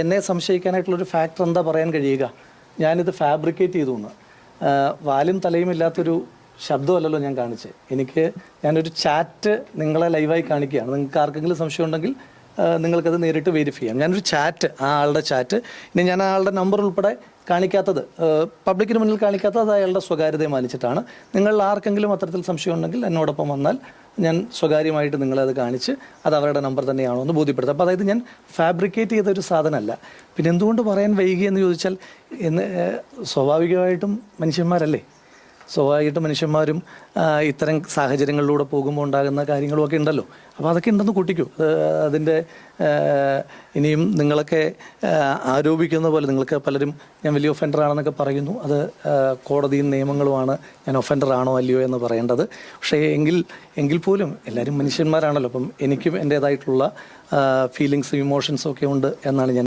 എന്നെ സംശയിക്കാനായിട്ടുള്ളൊരു ഫാക്ടർ എന്താ പറയാൻ കഴിയുക? ഞാനിത് ഫാബ്രിക്കേറ്റ് ചെയ്തു എന്ന് വാലും തലയും ഇല്ലാത്തൊരു ശബ്ദമല്ലല്ലോ ഞാൻ കാണിച്ചത്. എനിക്ക് ഞാനൊരു ചാറ്റ് നിങ്ങളെ ലൈവായി കാണിക്കുകയാണ്. നിങ്ങൾക്ക് ആർക്കെങ്കിലും സംശയം ഉണ്ടെങ്കിൽ നിങ്ങൾക്കത് നേരിട്ട് വെരിഫൈ ചെയ്യാം. ഞാനൊരു ചാറ്റ് ആ ആളുടെ ചാറ്റ് ഇനി ഞാൻ ആ ആളുടെ നമ്പർ ഉൾപ്പെടെ കാണിക്കാത്തത് പബ്ലിക്കിന് മുന്നിൽ കാണിക്കാത്തത് അയാളുടെ സ്വകാര്യതയെ മാനിച്ചിട്ടാണ്. നിങ്ങൾ ആർക്കെങ്കിലും അത്തരത്തിൽ സംശയം ഉണ്ടെങ്കിൽ എന്നോടൊപ്പം വന്നാൽ ഞാൻ സ്വകാര്യമായിട്ട് നിങ്ങളെ അത് കാണിച്ച് അത് അവരുടെ നമ്പർ തന്നെയാണോ എന്ന് ബോധ്യപ്പെടുത്തുക അപ്പോൾ അതായത് ഞാൻ ഫാബ്രിക്കേറ്റ് ചെയ്ത ഒരു സാധനമല്ല. പിന്നെ എന്തുകൊണ്ട് പറയാൻ വൈകി എന്ന് ചോദിച്ചാൽ എന്ന് സ്വാഭാവികമായിട്ടും മനുഷ്യന്മാരല്ലേ? സ്വാഭാവികമായിട്ടും മനുഷ്യന്മാരും ഇത്തരം സാഹചര്യങ്ങളിലൂടെ പോകുമ്പോൾ ഉണ്ടാകുന്ന കാര്യങ്ങളുമൊക്കെ ഉണ്ടല്ലോ. അപ്പോൾ അതൊക്കെ ഉണ്ടെന്ന് കൂട്ടിക്കൂ. അത് അതിന്റെ ഇനിയും നിങ്ങളൊക്കെ ആരോപിക്കുന്ന പോലെ നിങ്ങൾക്ക് പലരും ഞാൻ വലിയ ഒഫൻഡർ ആണെന്നൊക്കെ പറയുന്നു. അത് കോടതിയും നിയമങ്ങളുമാണ് ഞാൻ ഒഫൻഡർ ആണോ അല്ലയോ എന്ന് പറയേണ്ടത്. പക്ഷേ എങ്കിൽ എങ്കിൽ പോലും എല്ലാവരും മനുഷ്യന്മാരാണല്ലോ. അപ്പം എനിക്കും എന്റേതായിട്ടുള്ള ഫീലിങ്സും ഇമോഷൻസും ഒക്കെ ഉണ്ട് എന്നാണ് ഞാൻ